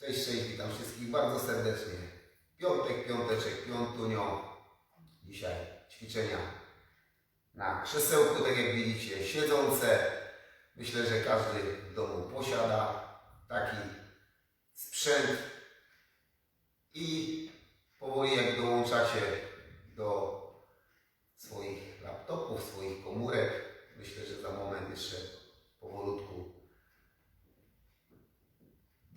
Cześć, cześć, witam wszystkich bardzo serdecznie. Piątek, piąteczek, piątunio. Dzisiaj ćwiczenia na krzesełku, tak jak widzicie, siedzące. Myślę, że każdy w domu posiada taki sprzęt i powoli jak dołączacie do swoich laptopów, swoich komórek, myślę, że za moment jeszcze powolutku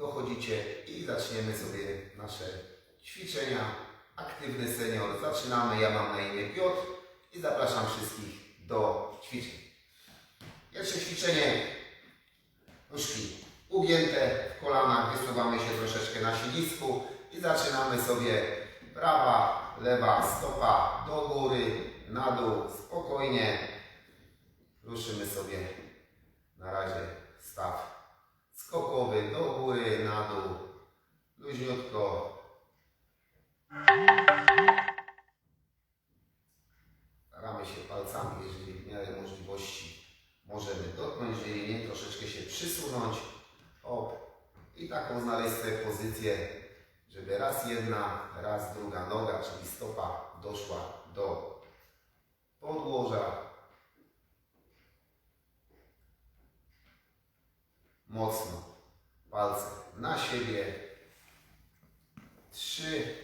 dochodzicie i zaczniemy sobie nasze ćwiczenia. Aktywny senior. Zaczynamy. Ja mam na imię Piotr i zapraszam wszystkich do ćwiczeń. Pierwsze ćwiczenie. Nóżki ugięte w kolanach. Wysuwamy się troszeczkę na siedlisku i zaczynamy sobie prawa, lewa stopa do góry, na dół, spokojnie. Ruszymy sobie na razie staw skokowy do góry, na dół, luźniutko. Staramy się palcami, jeżeli w miarę możliwości możemy dotknąć, jeżeli nie, troszeczkę się przysunąć. O, i taką znaleźć sobie pozycję, żeby raz jedna, raz druga noga, czyli stopa doszła do podłoża. Mocno palce na siebie. Trzy,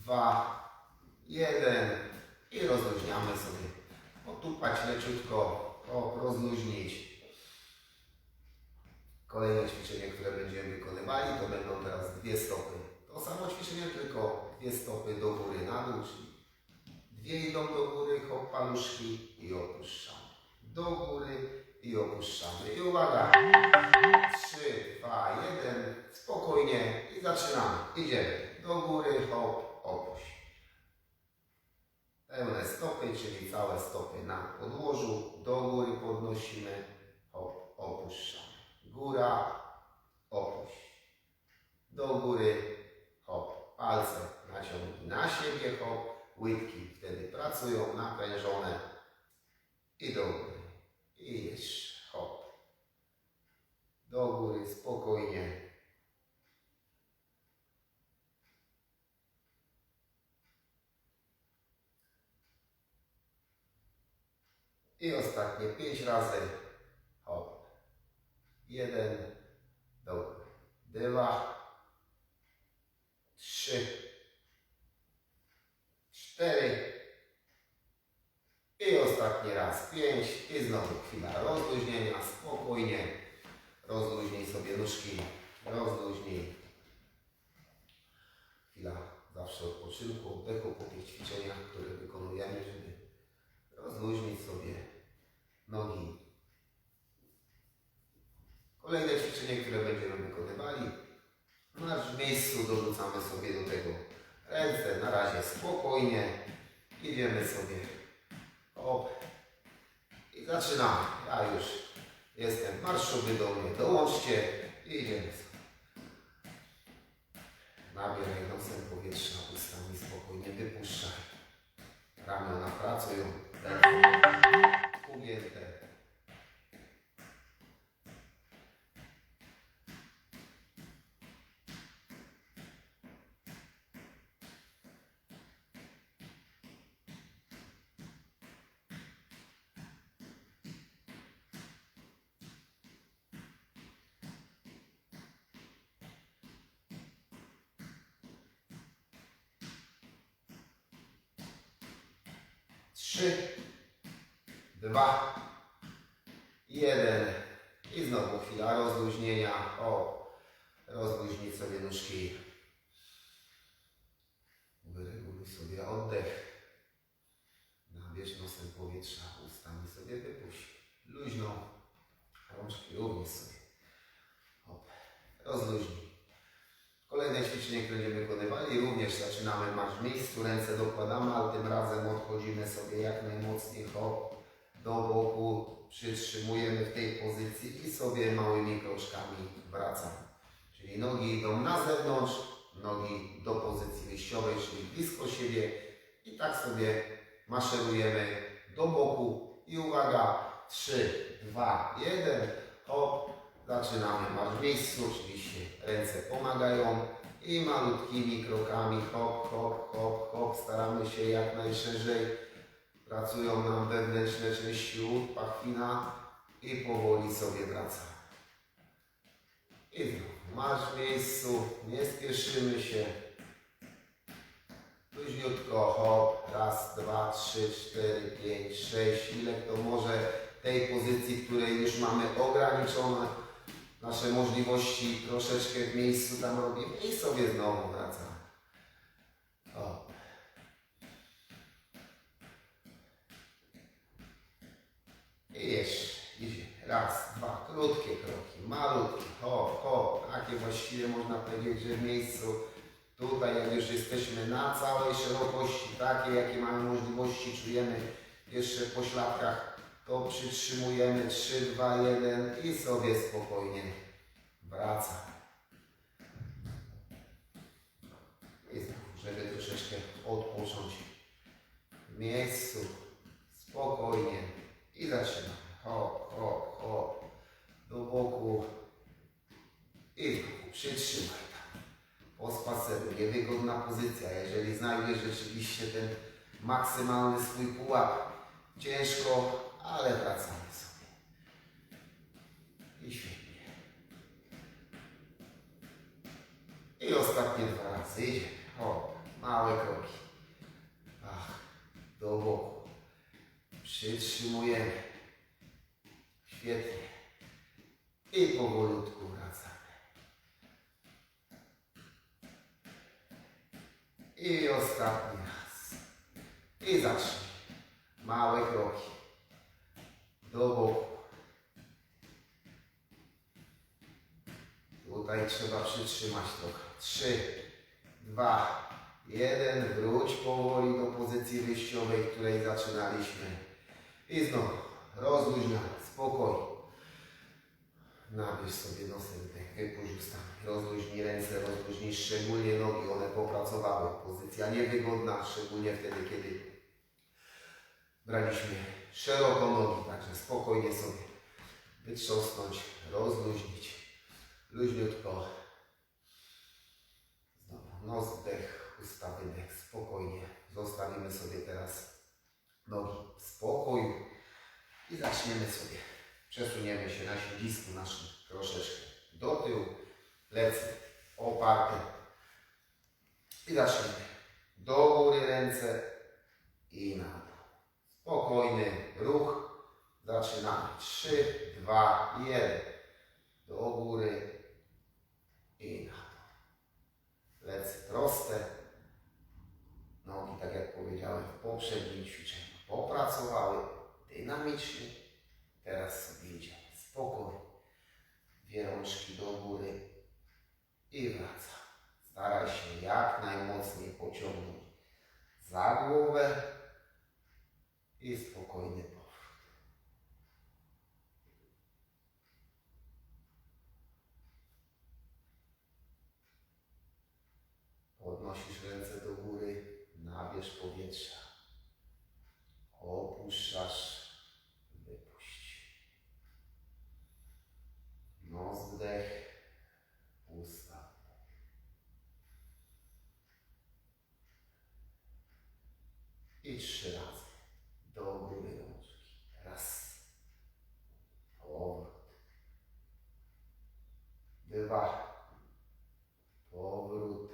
dwa, jeden i rozluźniamy sobie. Potupać leciutko, o, rozluźnić. Kolejne ćwiczenie, które będziemy wykonywali, to będą teraz dwie stopy. To samo ćwiczenie, tylko dwie stopy do góry, na dół, czyli dwie idą do góry, hop, paluszki i opuszczamy. Do góry i opuszczamy. I uwaga, 3, 2, 1, spokojnie i zaczynamy. Idziemy do góry, hop, opuść. Pełne stopy, czyli całe stopy na podłożu, do góry podnosimy, hop, opuszczamy. Góra, opuść. Do góry, hop, palce naciągnij na siebie, hop, łydki wtedy pracują, naprężone i do góry. I jeszcze do góry, spokojnie. I ostatnie pięć razy. Hop. Jeden. Do. Dwa. Trzy. Cztery. I ostatni raz. Pięć. I znowu chwila rozluźnienia. Spokojnie. Rozluźnij sobie nóżki, rozluźnij. Chwila zawsze odpoczynku, oddechu po tych ćwiczeniach, które wykonujemy, żeby rozluźnić sobie nogi. Kolejne ćwiczenie, które będziemy wykonywali. Nasz w miejscu dorzucamy sobie do tego ręce. Na razie spokojnie. Idziemy sobie. Hop. I zaczynamy. Ja już Jestem marszowy do mnie. Dołączcie i idziemy. Nabieraj nosem powietrza, ustami spokojnie wypuszczaj. Ramiona pracują. Ręce ugięte. Trzy, dwa, jeden. I znowu chwila rozluźnienia. O, rozluźnić sobie nóżki. Wyreguluj sobie oddech. Nabierz nosem powietrza, ustami sobie wypuść. Luźno. Rączki również sobie. Hop. Rozluźnij. Które będziemy wykonywali, również zaczynamy masz w miejscu, ręce dokładamy, ale tym razem odchodzimy sobie jak najmocniej hop do boku, przytrzymujemy w tej pozycji i sobie małymi kroczkami wracamy. Czyli nogi idą na zewnątrz, nogi do pozycji wyjściowej, czyli blisko siebie. I tak sobie maszerujemy do boku. I uwaga, 3, 2, 1, hop, Zaczynamy marsz w miejscu, oczywiście ręce pomagają i malutkimi krokami hop, hop, hop, hop, staramy się jak najszerzej. Pracują nam wewnętrzne części łód, pachwina i powoli sobie wracamy. I znowu marsz w miejscu, nie spieszymy się. Luźniutko, hop, raz, dwa, trzy, cztery, pięć, sześć, ile kto może tej pozycji, której już mamy ograniczone nasze możliwości, troszeczkę w miejscu tam robimy i sobie znowu wracamy. O. I jeszcze idzie. Raz, dwa, krótkie kroki, malutkie, hop, hop, takie właściwie można powiedzieć, że w miejscu Tutaj, jak już jesteśmy na całej szerokości, takie jakie mamy możliwości, czujemy jeszcze w pośladkach, to przytrzymujemy 3, 2, 1 i sobie spokojnie znowu, żeby troszeczkę odpocząć w miejscu, spokojnie. I zaczynamy. Hop, hop, hop, do boku. I przytrzymaj tam. Po spaceru, niewygodna pozycja. Jeżeli znajdziesz rzeczywiście ten maksymalny swój pułap, ciężko, ale wracamy sobie. I świetnie. I ostatnie dwa razy. Idzie. O, małe kroki. Ach, do boku. Przytrzymujemy. Świetnie. I powolutku wracamy. I ostatni raz. I zacznij. Małe kroki. Do boku. Tutaj trzeba przytrzymać trochę. Trzy, dwa, jeden. Wróć powoli do pozycji wyjściowej, której zaczynaliśmy. I znowu rozluźniamy. Spokojnie. Nabierz sobie nosem wdech, wypuść rozluźnij ręce, rozluźnij szczególnie nogi, one popracowały. Pozycja niewygodna, szczególnie wtedy, kiedy braliśmy szeroko nogi, także spokojnie sobie wytrząsnąć, rozluźnić, luźniutko. Znowu nos wdech, usta wydech, spokojnie. Zostawimy sobie teraz nogi w spokoju i zaczniemy sobie Przesuniemy się na siedzisku naszym troszeczkę do tyłu, plecy oparte i zaczniemy. Do góry ręce i na. Spokojny ruch. Zaczynamy. 3, 2, 1. Do góry i na dół. Plecy proste. Nogi, tak jak powiedziałem w poprzednim ćwiczeniu, popracowały dynamicznie. Teraz sobie spokój. Dwie rączki do góry i wraca. Staraj się jak najmocniej pociągnąć za głowę i spokojny powrót. Podnosisz ręce do góry, nabierz powietrza. Opuszczasz Wypuść. Nos wdech, usta wdech. I trzy razy. Do góry rączki. Raz. Powrót. Powrót.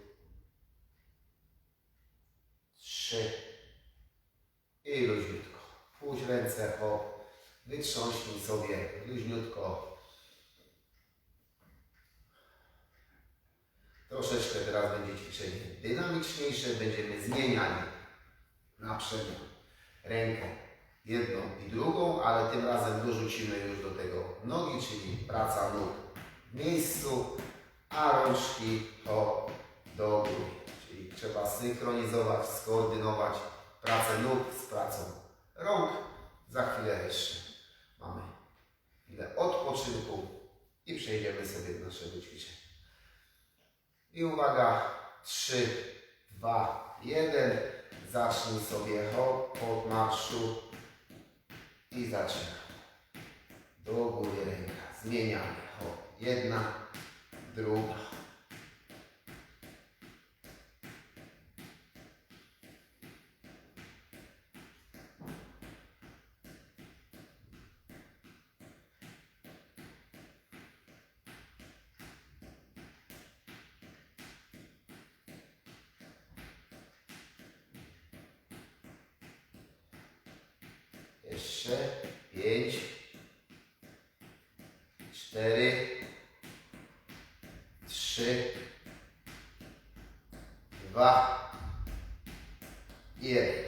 Trzy. I luźniutko. Puść ręce, hop. Wytrząśnij sobie luźniutko. Troszeczkę teraz będzie ćwiczenie dynamiczniejsze. Będziemy zmieniali na przednią rękę jedną i drugą, ale tym razem dorzucimy już do tego nogi, czyli praca nóg miejscu, a rączki hop do góry. Czyli trzeba synchronizować, skoordynować pracę nóg z pracą rąk. Za chwilę jeszcze mamy chwilę odpoczynku i przejdziemy sobie do naszego ćwiczenia. I uwaga, 3, 2, 1. Zacznij sobie hop od marszu i zaczynamy. Do góry ręka, zmieniamy. O, jedna, druga. Jeszcze pięć, cztery, trzy, dwa, jeden.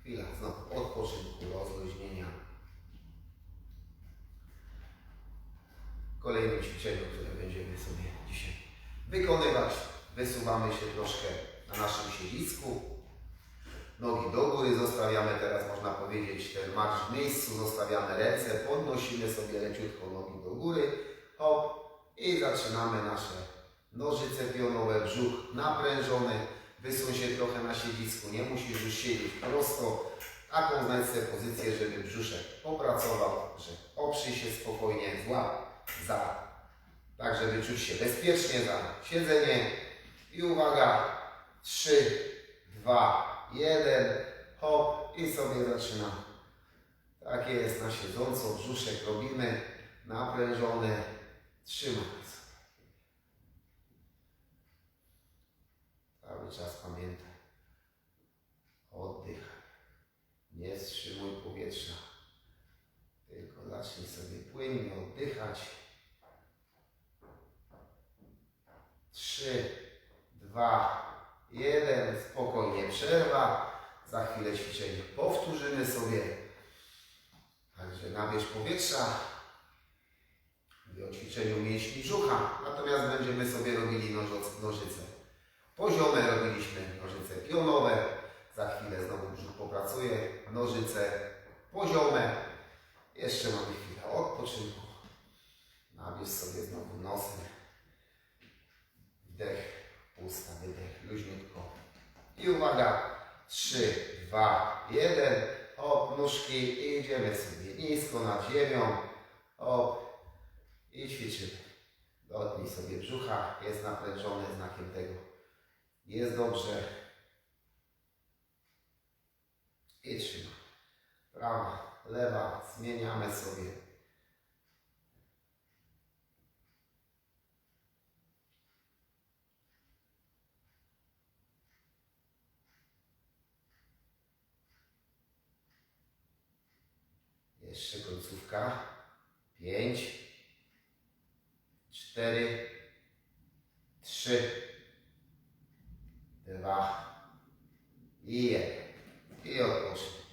Chwila, znowu odpoczynku, rozluźnienia. Kolejne ćwiczenie, które będziemy sobie dzisiaj wykonywać. Wysuwamy się troszkę na naszym siedzisku. Nogi do góry zostawiamy teraz, można powiedzieć, ten marsz w miejscu, zostawiamy ręce, podnosimy sobie leciutko nogi do góry, hop i zaczynamy nasze nożyce pionowe, brzuch naprężony, wysuń się trochę na siedzisku, nie musisz już siedzieć prosto, taką znajdź sobie pozycję, żeby brzuszek popracował, że oprzyj się spokojnie, złap za, tak żeby czuć się bezpiecznie za siedzenie i uwaga, 3, 2, jeden, hop i sobie zaczynamy. Tak jest, na siedząco, brzuszek robimy, naprężony, trzymamy sobie. Cały czas pamiętaj, oddychaj, nie wstrzymuj powietrza, tylko zacznij sobie płynnie oddychać. Trzy, dwa, jeden, spokojnie przerwa. Za chwilę ćwiczenie powtórzymy sobie. Także nabierz powietrza. Mówię o ćwiczeniu mięśni brzucha. Natomiast będziemy sobie robili nożyce poziome, robiliśmy nożyce pionowe. Za chwilę znowu brzuch popracuje. Nożyce poziome. Jeszcze mamy chwilę odpoczynku. Nabierz sobie znowu nosem. Wdech, usta, wydech, luźniutko. I uwaga, 3, 2, 1, hop, nóżki i idziemy sobie nisko nad ziemią, hop i ćwiczymy. Dotknij sobie brzucha, jest naprężony znakiem tego. Jest dobrze. I trzymaj. Prawa, lewa, zmieniamy sobie. Jeszcze Pięć, cztery, trzy, dwa i jeden. I odpocznij.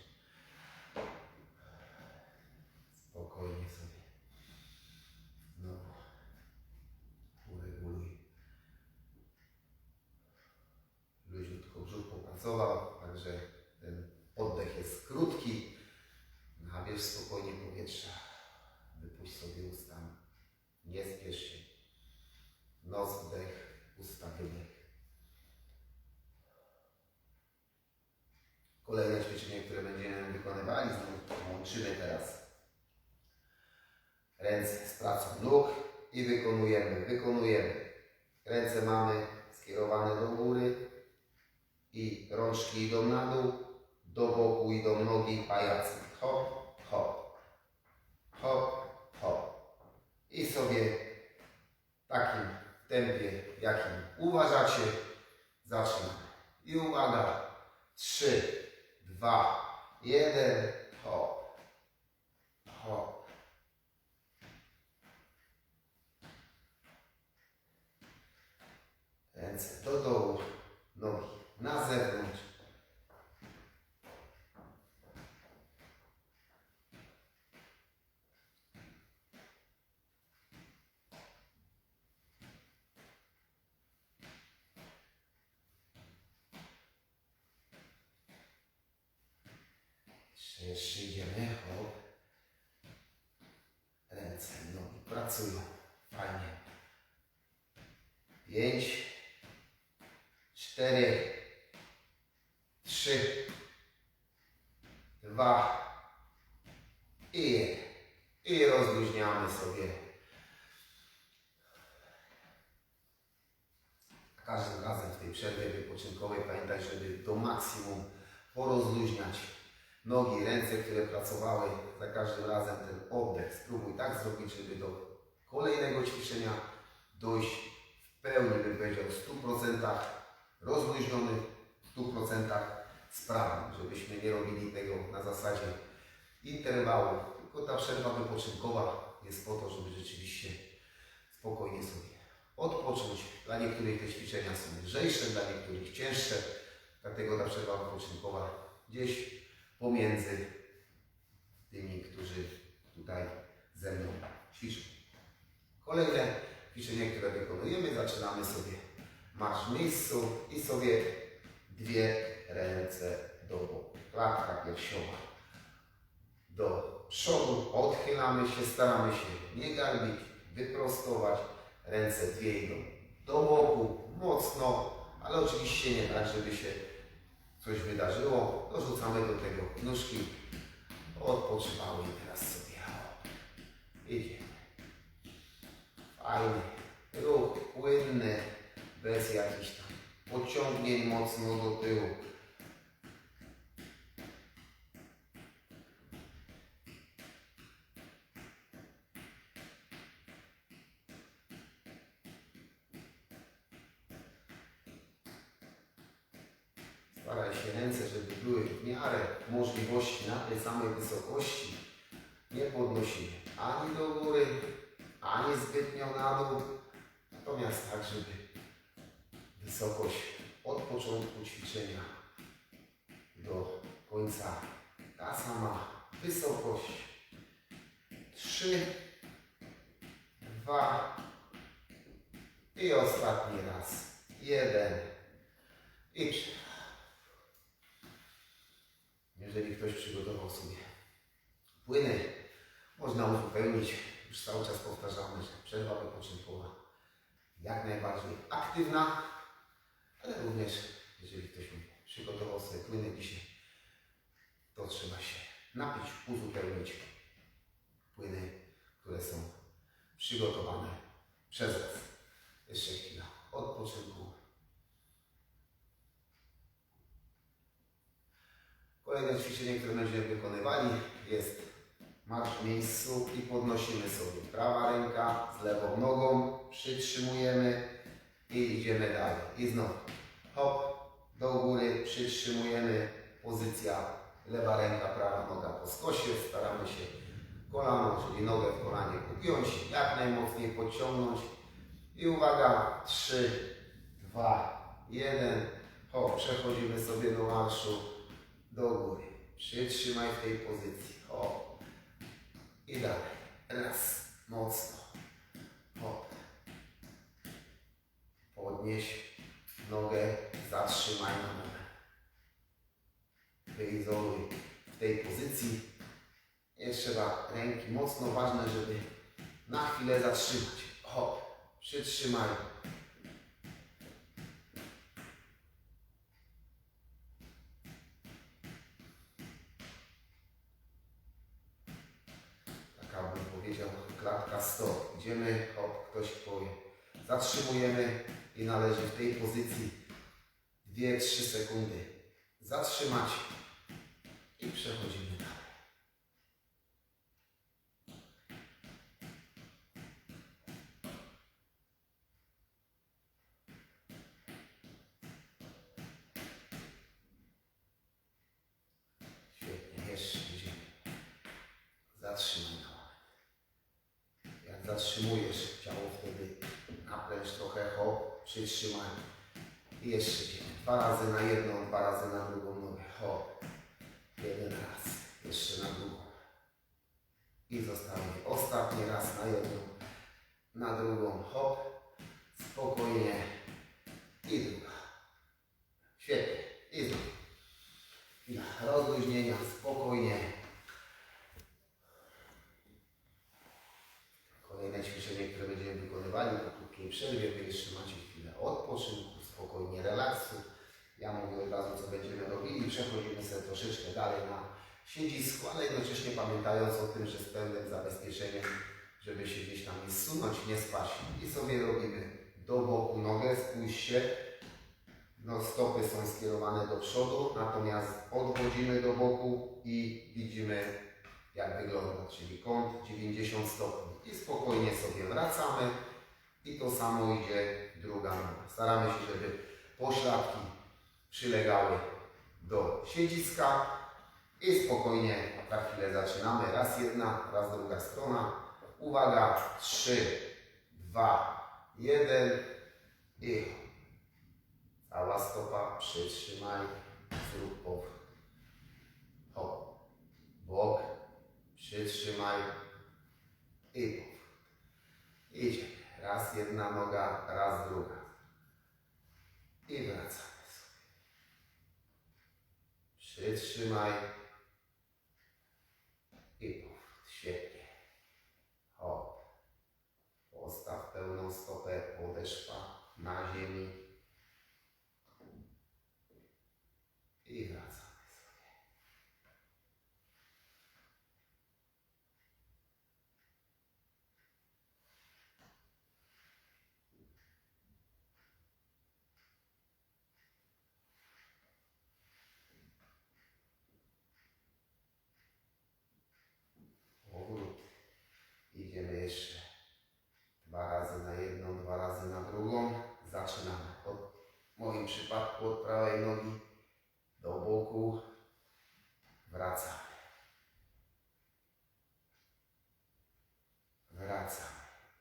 Spokojnie sobie. Znowu ureguluj. Luźniutko brzuch popracował, także ten oddech jest krótki. Nabierz spokojnie powietrza. Wypuść sobie ustami. Nie spiesz się. Nos wdech, usta wydech. Kolejne ćwiczenie, które będziemy wykonywali, łączymy teraz ręce z pracą nóg i wykonujemy, wykonujemy. Ręce mamy skierowane do góry i rączki idą na dół, do boku idą nogi pajacem. Hop, hop, hop, hop. I sobie w takim tempie, jakim uważacie, zaczynamy. I uwaga, trzy, dwa, jeden, hop, hop. Ręce do dołu, nogi na zewnątrz. Idziemy, hop. Ręce, nogi pracują. Fajnie. Pięć, cztery, trzy, dwa i jeden. I rozluźniamy sobie każdym razem w tej przerwie wypoczynkowej pamiętać, żeby do maksimum porozluźniać nogi, ręce, które pracowały za każdym razem ten oddech. Spróbuj tak zrobić, żeby do kolejnego ćwiczenia dojść w pełni, bym powiedział, w 100% rozluźniony, w 100% sprawny, żebyśmy nie robili tego na zasadzie interwału, tylko ta przerwa wypoczynkowa jest po to, żeby rzeczywiście spokojnie sobie odpocząć. Dla niektórych te ćwiczenia są lżejsze, dla niektórych cięższe, dlatego ta przerwa wypoczynkowa gdzieś pomiędzy tymi, którzy tutaj ze mną ćwiczą. Kolejne ćwiczenie, które wykonujemy, zaczynamy sobie marsz w miejscu i sobie dwie ręce do boku. Klatka piersiowa do przodu, odchylamy się, staramy się nie garbić, wyprostować, ręce dwie idą do boku, mocno, ale oczywiście nie tak, żeby się coś wydarzyło. Dorzucamy do tego nóżki, odpoczywały i teraz sobie idziemy. Fajny ruch, płynny, bez jakichś tam pociągnięć mocno do tyłu. Staraj się ręce, żeby były w miarę możliwości na tej samej wysokości. Nie podnosimy ani do góry, ani zbytnio na dół. Natomiast tak, żeby wysokość od początku ćwiczenia do końca ta sama wysokość. Trzy, dwa i ostatni raz. Jeden i trzy. Jeżeli ktoś przygotował sobie płyny, można uzupełnić. Już cały czas powtarzamy, że przerwa wypoczynkowa jak najbardziej aktywna, ale również jeżeli ktoś przygotował sobie płyny dzisiaj, to trzeba się napić, uzupełnić płyny, które są przygotowane przez Was. Jeszcze chwila odpoczynku. Kolejne ćwiczenie, które będziemy wykonywali jest marsz w miejscu i podnosimy sobie. Prawa ręka z lewą nogą, przytrzymujemy i idziemy dalej. I znowu hop, do góry, przytrzymujemy, pozycja lewa ręka, prawa noga po skosie, staramy się kolano, czyli nogę w kolanie ugiąć, jak najmocniej podciągnąć i uwaga, 3, 2, 1, hop, przechodzimy sobie do marszu, do góry. Przytrzymaj w tej pozycji. Hop. I dalej. Raz. Mocno. Hop. Podnieś nogę. Zatrzymaj nogę. Wyizoluj w tej pozycji. Jeszcze trzeba ręki mocno ważne, żeby na chwilę zatrzymać. Hop. Przytrzymaj. taka bym powiedział, klatka stop. Idziemy, hop, ktoś powie. Zatrzymujemy i należy w tej pozycji 2-3 sekundy zatrzymać i przechodzimy dalej. Świetnie, jeszcze idziemy. Zatrzymaj nogę. Jak zatrzymujesz ciało wtedy napręż trochę, hop, przytrzymaj. I jeszcze idziemy. Dwa razy na jedną, dwa razy na drugą nogę, hop. Jeszcze na drugą. I zostanie ostatni raz na jedną, na drugą, hop. Spokojnie. I druga. Świetnie. I znowu. Chwila rozluźnienia, spokojnie. Kolejne ćwiczenie, które będziemy wykonywali po krótkiej przerwie, Wy jeszcze macie chwilę odpoczynku, spokojnie relaksu. Ja mówię od razu, co będziemy robili. Przechodzimy sobie troszeczkę dalej na siedzisku, ale jednocześnie pamiętając o tym, że z pełnym zabezpieczeniem, żeby się gdzieś tam nie zsunąć, nie spać. I sobie robimy do boku nogę, spójrzcie. No, stopy są skierowane do przodu, natomiast odchodzimy do boku i widzimy jak wygląda, czyli kąt 90 stopni. I spokojnie sobie wracamy i to samo idzie druga noga. Staramy się, żeby pośladki przylegały do siedziska i spokojnie za chwilę zaczynamy. Raz jedna, raz druga strona. Uwaga, 3, 2, 1 i cała stopa, przytrzymaj, zrób powrót. Hop, bok, przytrzymaj i powrót. Idzie. Raz jedna noga, raz druga. I wracamy sobie. Przytrzymaj margem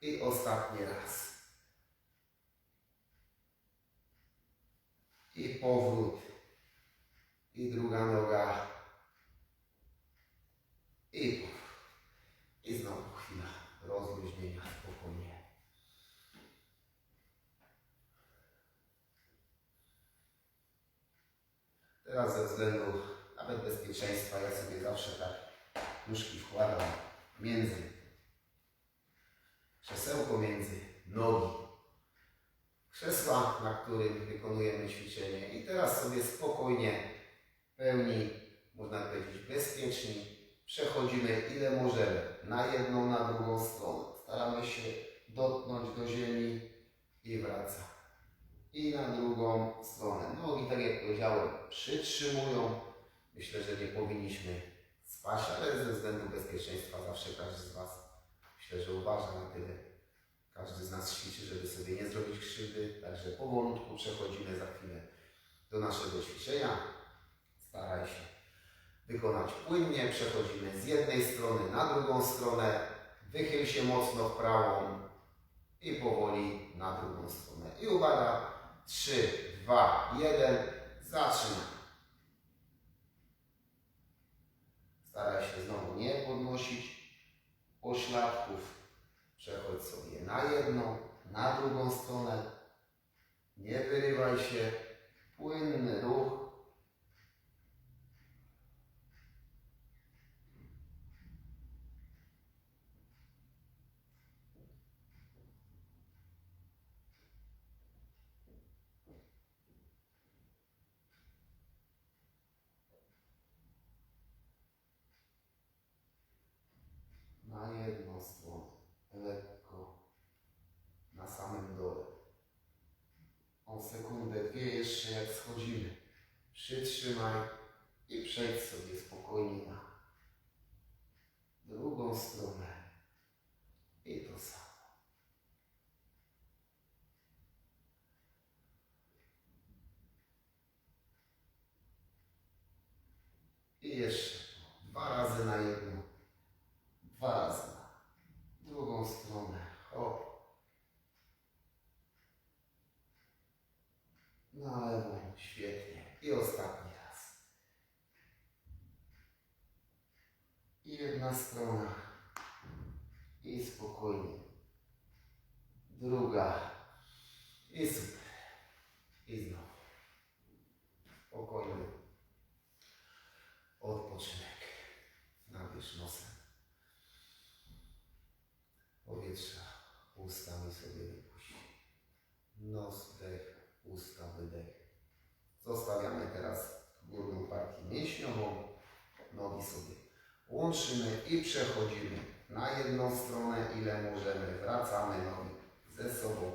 I ostatni raz. I powrót. I druga noga. I powrót. I znowu chwila rozluźnienia spokojnie. Teraz ze względu nawet bezpieczeństwa ja sobie zawsze tak nóżki wkładam między krzesełko między nogi krzesła, na którym wykonujemy ćwiczenie i teraz sobie spokojnie pełni, można powiedzieć bezpieczni, przechodzimy ile możemy na jedną, na drugą stronę. Staramy się dotknąć do ziemi i wracamy. I na drugą stronę. Nogi, tak jak powiedziałem, przytrzymują. Myślę, że nie powinniśmy spać, ale ze względu bezpieczeństwa zawsze każdy z Was myślę, że uważa na tyle. Każdy z nas ćwiczy, żeby sobie nie zrobić krzywdy. Także powolutku przechodzimy za chwilę do naszego ćwiczenia. Staraj się wykonać płynnie. Przechodzimy z jednej strony na drugą stronę. Wychyl się mocno w prawą i powoli na drugą stronę. I uwaga, 3, 2, 1, zaczynamy. Staraj się znowu nie podnosić pośladków. Przechodź sobie na jedną, na drugą stronę. Nie wyrywaj się. Płynny ruch. na jedną stronę, lekko, na samym dole. O sekundę, dwie jeszcze jak schodzimy. Przytrzymaj i przejdź sobie spokojnie na drugą stronę. I to samo. I jeszcze dwa razy na jedną. Dwa razy na drugą stronę. Hop. Na lewą. Świetnie. I ostatni raz. I jedna strona. I spokojnie. Druga. I super. I znowu. Spokojny. Odpoczynek. Nabierz nosem powietrza ustami sobie wypuść. Nos, wdech, usta, wydech. Zostawiamy teraz górną partię mięśniową. Nogi sobie łączymy i przechodzimy na jedną stronę, ile możemy. Wracamy nogi ze sobą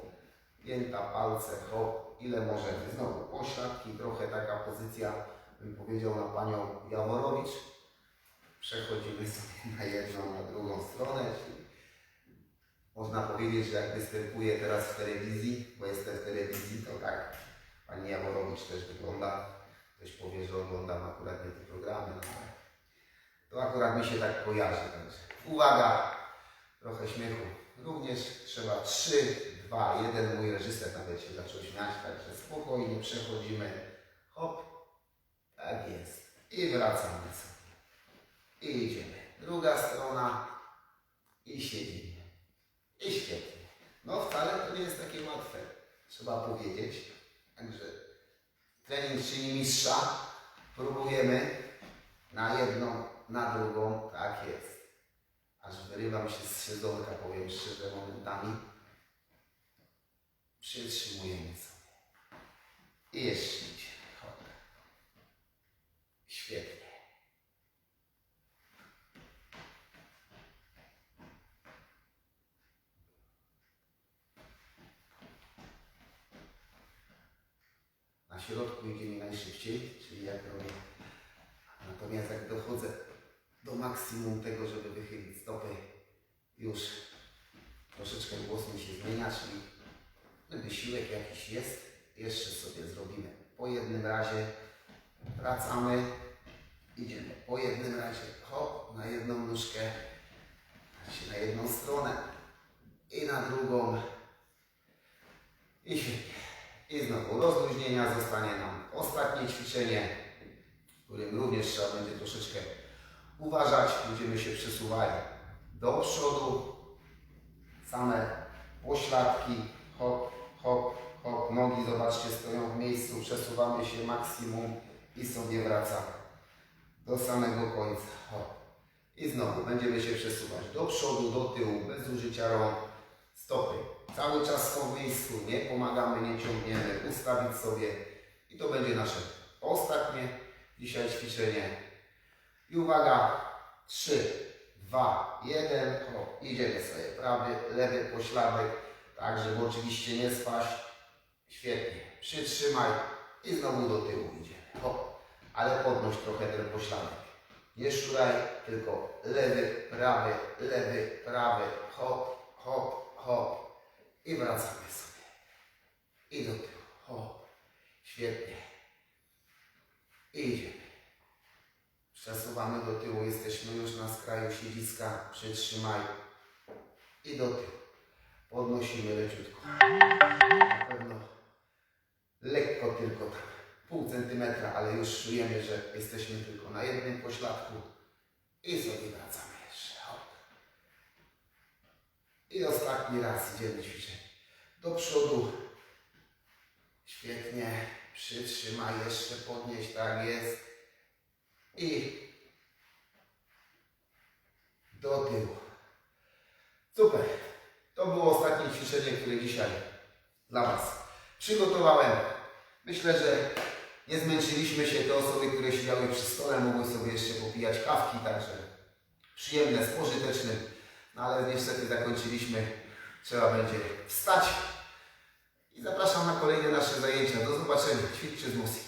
pięta, palce, hop, ile możemy. Znowu pośladki, trochę taka pozycja, bym powiedział na panią Jaworowicz. Przechodzimy sobie na jedną, na drugą stronę, czyli można powiedzieć, że jak występuję teraz w telewizji, bo jestem w telewizji, to tak pani Jaworowicz też wygląda. Ktoś powie, że oglądam akurat nie te programy, no to akurat mi się tak kojarzy. Uwaga, trochę śmiechu. Również trzeba 3, 2, 1. Mój reżyser nawet się zaczął śmiać, także spokojnie przechodzimy. Hop, tak jest. I wracamy sobie. I idziemy. Druga strona i siedzimy. I świetnie. No wcale to nie jest takie łatwe, trzeba powiedzieć. Także trening czyni mistrza. Próbujemy na jedną, na drugą. Tak jest. Aż wyrywam się z siedzonka, powiem szczerze, momentami. Przytrzymujemy sobie. I jeszcze idziemy. Hop. Świetnie. Na środku idzie mi najszybciej, czyli jak robię. Natomiast jak dochodzę do maksimum tego, żeby wychylić stopy, już troszeczkę głos mi się zmienia, czyli wysiłek jakiś jest. Jeszcze sobie zrobimy po jednym razie. Wracamy. Idziemy po jednym razie. Hop, na jedną nóżkę. Znaczy na jedną stronę. I na drugą. I. I znowu rozluźnienia zostanie nam ostatnie ćwiczenie, w którym również trzeba będzie troszeczkę uważać. Będziemy się przesuwali do przodu. Same pośladki, hop, hop, hop. Nogi, zobaczcie, stoją w miejscu. Przesuwamy się maksimum i sobie wracamy do samego końca. Hop. I znowu będziemy się przesuwać do przodu, do tyłu, bez użycia rąk. Stopy cały czas są w miejscu, nie pomagamy, nie ciągniemy, ustawić sobie. I to będzie nasze ostatnie dzisiaj ćwiczenie. I uwaga, 3, 2, 1, hop, idziemy sobie, prawy, lewy pośladek, tak żeby oczywiście nie spaść. Świetnie, przytrzymaj i znowu do tyłu idziemy, hop, ale podnoś trochę ten pośladek. Nie szuraj, tylko lewy, prawy, lewy, prawy, hop, hop, hop. I wracamy sobie. I do tyłu. Hop. Świetnie. I idziemy. Przesuwamy do tyłu. Jesteśmy już na skraju siedziska. Przytrzymaj. I do tyłu. Podnosimy leciutko. Na pewno lekko tylko tam. Pół centymetra, ale już czujemy, że jesteśmy tylko na jednym pośladku. I sobie wracamy jeszcze. I ostatni raz idziemy ćwiczenie. Do przodu. Świetnie. Przytrzymaj jeszcze, podnieś, tak jest. I do tyłu. Super. To było ostatnie ćwiczenie, które dzisiaj dla Was przygotowałem. Myślę, że nie zmęczyliśmy się. Te osoby, które siedziały przy stole, mogły sobie jeszcze popijać kawki, także przyjemne, z pożytecznym. No ale niestety zakończyliśmy. Trzeba będzie wstać. I zapraszam na kolejne nasze zajęcia. Do zobaczenia. Ćwiczcie z muzyki.